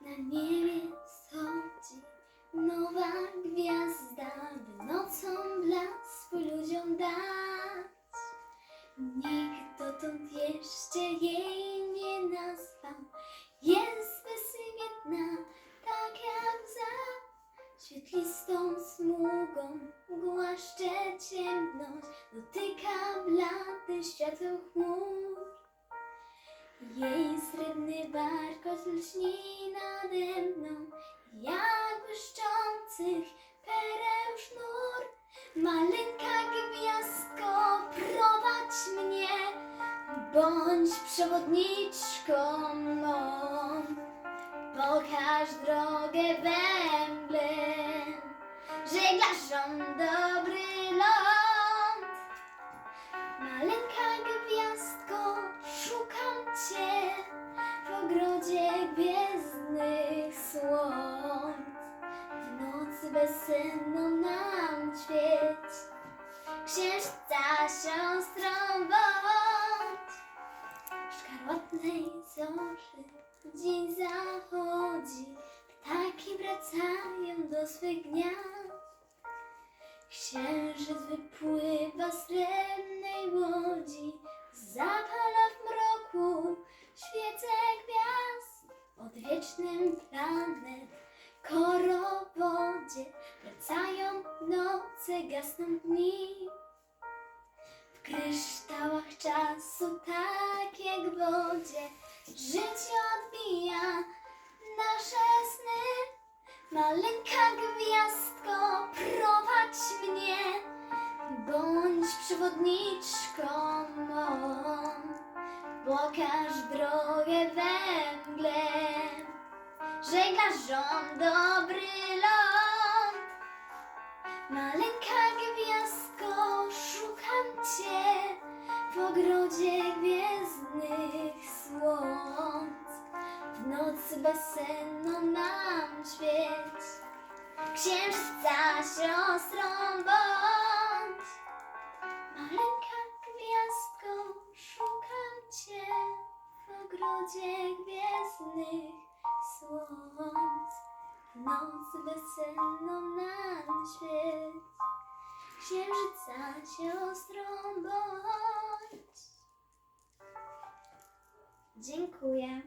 Na niebie sądzi nowa gwiazda, by nocą blask ludziom dać. Nikt dotąd jeszcze jej nie nazwał, jest bezimienna, tak jak za świetlistą smugą. Mgła ciemność dotyka blady światło chmur. Jej srebrny warkot lśni nade mną, jak błyszczących pereł sznur. Maleńka gwiazdko, prowadź mnie, bądź przewodniczką mą. Pokaż drogę węglem, żeglarzom dobry w ogrodzie gwiezdnych słonc. W nocy bezsenną nam świeć, księżyca siostrą bądź. Szkarłatnej zorzy dzień zachodzi, ptaki wracają do swych gniazd. Księżyc wypływa gasną dni. W kryształach czasu, tak jak w wodzie, życie odbija nasze sny. Maleńka gwiazdko, prowadź mnie, bądź przewodniczką mą. Pokaż drogę węglem, żeglarzom dobry ląd. Maleńka gwiazdko, szukam Cię w ogrodzie gwiezdnych słonc. W nocy bezsenną nam świeć, księżyca siostrą bądź. Maleńka gwiazdko, szukam Cię w ogrodzie gwiezdnych słonc. W nocy bezsenną nam świeć, księżyca siostrą bądź. Dziękuję.